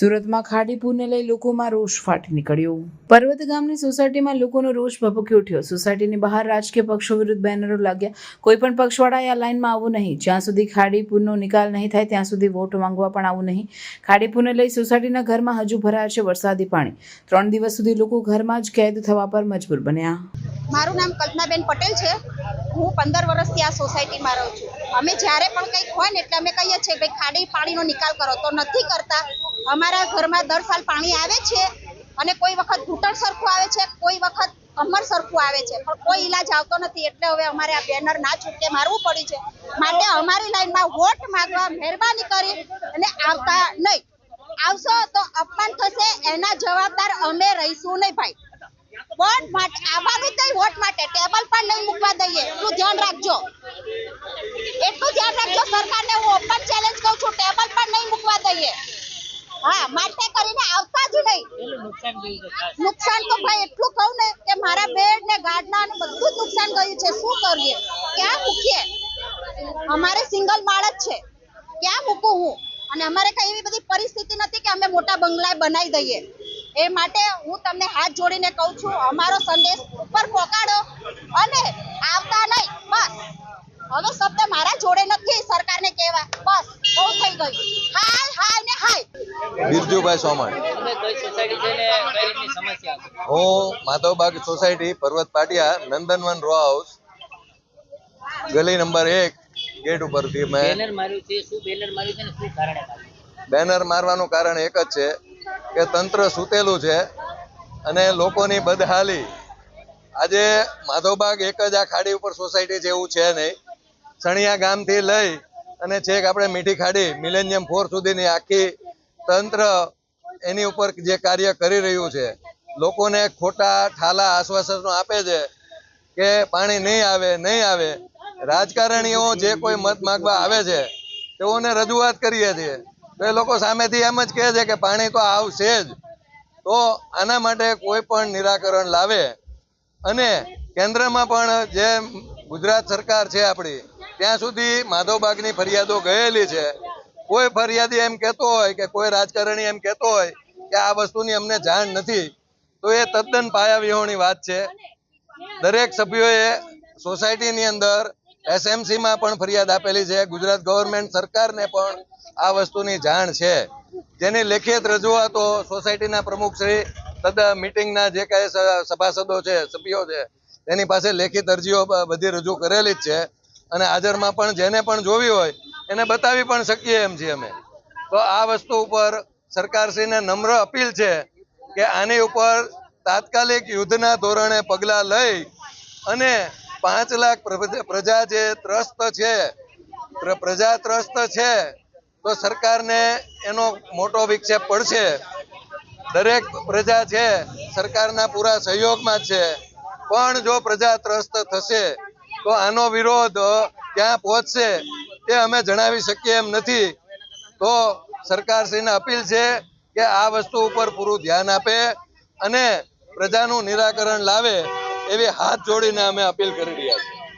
સુરતમાં ખાડીપુરને લઈ લોકોમાં રોષ ફાટી નીકળ્યો. પર્વત ગામની સોસાયટીમાં લોકોનો રોષ ભભૂકી ઉઠ્યો. સોસાયટીની બહાર રાજકીય પક્ષો વિરુદ્ધ બેનરો લાગ્યા. કોઈ પણ પક્ષવાળાએ આ લાઇનમાં આવવું નહીં. જ્યાં સુધી ખાડીપુરનો નિકાલ નહીં થાય, ત્યાં સુધી વોટ માંગવા પણ આવવું નહીં. ખાડીપુરને લઈ સોસાયટીના ઘરમાં હજુ ભરાયા છે વરસાદી પાણી. ત્રણ દિવસ સુધી લોકો ઘરમાં જ કેદ થવા પર મજબૂર બન્યા. મારું નામ કલ્પનાબેન પટેલ છે. હું પંદર વર્ષથી આ સોસાયટીમાં રહું છું. અમે જ્યારે પણ કંઈક હોય ને એટલે અમે કહીએ છીએ, ભાઈ, ખાડી પાણીનો નિકાલ કરો. તો નથી કરતા. અમારા ઘરમાં દર સાલ પાણી આવે છે અને કોઈ વખત ઘૂંટણ સરખું આવે છે, કોઈ વખત કમર સરખું આવે છે. પણ કોઈ ઈલાજ આવતો નથી. એટલે હવે અમારે આ બેનર ના છૂટકે મારવું પડ્યું છે. માટે અમારી લાઈનમાં વોટ માગવા મહેરબાની કરી અને આવતા નહીં. આવશો તો અપમાન થશે, એના જવાબદાર અમે રહીશું નહીં, ભાઈ. વોટ માટે આવવાનું જ વોટ માટે. ટેબલ પણ નહીં મૂકવા દઈએ. એટલું ધ્યાન રાખજો. એટલું ધ્યાન રાખજો સરકારને હું ઓપન ચેલેન્જ કહું છું. ટેબલ પણ નહીં મૂકવા દઈએ. હા, માટે કરીને આવતા જ નહીં. નુકસાન તો ભાઈ એટલું કહું ને કે મારા બેડ ને ગાડના ને બધું જ નુકસાન ગયું છે. શું કરીએ? ક્યાં મૂકીએ? અમારે સિંગલ માળ જ છે. ક્યાં મૂકું હું? અને અમારે કઈ એવી બધી પરિસ્થિતિ નથી કે અમે મોટા બંગલા બનાવી દઈએ. એ માટે હું તમને હાથ જોડીને કહું છું અમારો સંદેશ ઉપર પહોંચાડો અને આવતા નહીં. બસ. હવે શબ્દ મારા જોડે નથી સરકારને કહેવા. બસ. બહુ થઈ ગયું. હાય હાય ને હાય. બિરજુભાઈ સોમણ. તમે કઈ સોસાયટી છે ને કઈ રીતની સમસ્યા છે? હું Madhavbaug society Parvat Patiya Nandanvan row house ગલી નંબર એક ગેટ ઉપરથી મેં બેનર માર્યું છે શું બેનર માર્યું છે ને શું કારણે બેનર મારવાનું કારણ એક જ છે. કે તંત્ર સૂતેલું છે અને લોકોની બદહાલી. આજે માધવબાગ એક જ આ ખાડી ઉપર સોસાયટી છે એવું છે નહીં. સણિયા ગામથી લઈ અને છેક આપણે મીઠી ખાડી, મિલેનિયમ ફોર સુધીની આખી તંત્ર એની ઉપર જે કાર્ય કરી રહ્યું છે. લોકોને ખોટા ઠાલા આશ્વાસનો આપે છે કે પાણી નહીં આવે નહીં આવે. રાજકારણીઓ જે કોઈ મત માંગવા આવે છે, તેઓને રજૂઆત કરીએ છીએ. તો એ લોકો સામેથી એમ જ કહે છે કે પાણી તો આવશે જ. તો આના માટે કોઈ પણ નિરાકરણ લાવે. અને કેન્દ્રમાં પણ જે ગુજરાત સરકાર છે આપણી, ત્યાં સુધી માધવબાગની ફરિયાદો ગયેલી છે. કોઈ ફરિયાદી એમ કહેતો હોય કે કોઈ રાજકારણી એમ કહેતો હોય કે આ વસ્તુની અમને જાણ નથી, તો એ તદ્દન પાયાવિહોણી વાત છે. દરેક સભ્યોએ સોસાયટીની અંદર એસએમસી માં પણ ફરિયાદ આપેલી છે. ગુજરાત ગવર્મેન્ટ સરકારને પણ આ વસ્તુની જાણ છે. જેની લેખિત રજૂઆતો સોસાયટીના પ્રમુખ શ્રી તથા મિટિંગના જે કાંઈ સભાસદો છે, સભ્યો છે, તેની પાસે લેખિત અરજીઓ બધી રજૂ કરેલી જ છે. અને હાજરમાં પણ જેને પણ જોવી હોય, એને બતાવી પણ શકીએ એમ છીએ અમે. તો આ વસ્તુ ઉપર સરકારશ્રીને નમ્ર અપીલ છે કે આની ઉપર તાત્કાલિક યુદ્ધના ધોરણે પગલાં લઈ અને પાંચ લાખ પ્રજા જે ત્રસ્ત છે પ્રજા ત્રસ્ત છે, તો સરકારને એનો મોટો વિક્ષેપ પડશે. દરેક પ્રજા છે, સરકારના પૂરા સહયોગમાં છે. પણ જો પ્રજા ત્રસ્ત થશે, તો આનો વિરોધ ક્યાં પહોંચશે, તે અમે જણાવી શકીએ એમ નથી. તો સરકારશ્રીને અપીલ છે કે આ વસ્તુ ઉપર પૂરું ધ્યાન આપે અને પ્રજાનું નિરાકરણ લાવે. એવી હાથ જોડીને અમે અપીલ કરી રહ્યા છીએ.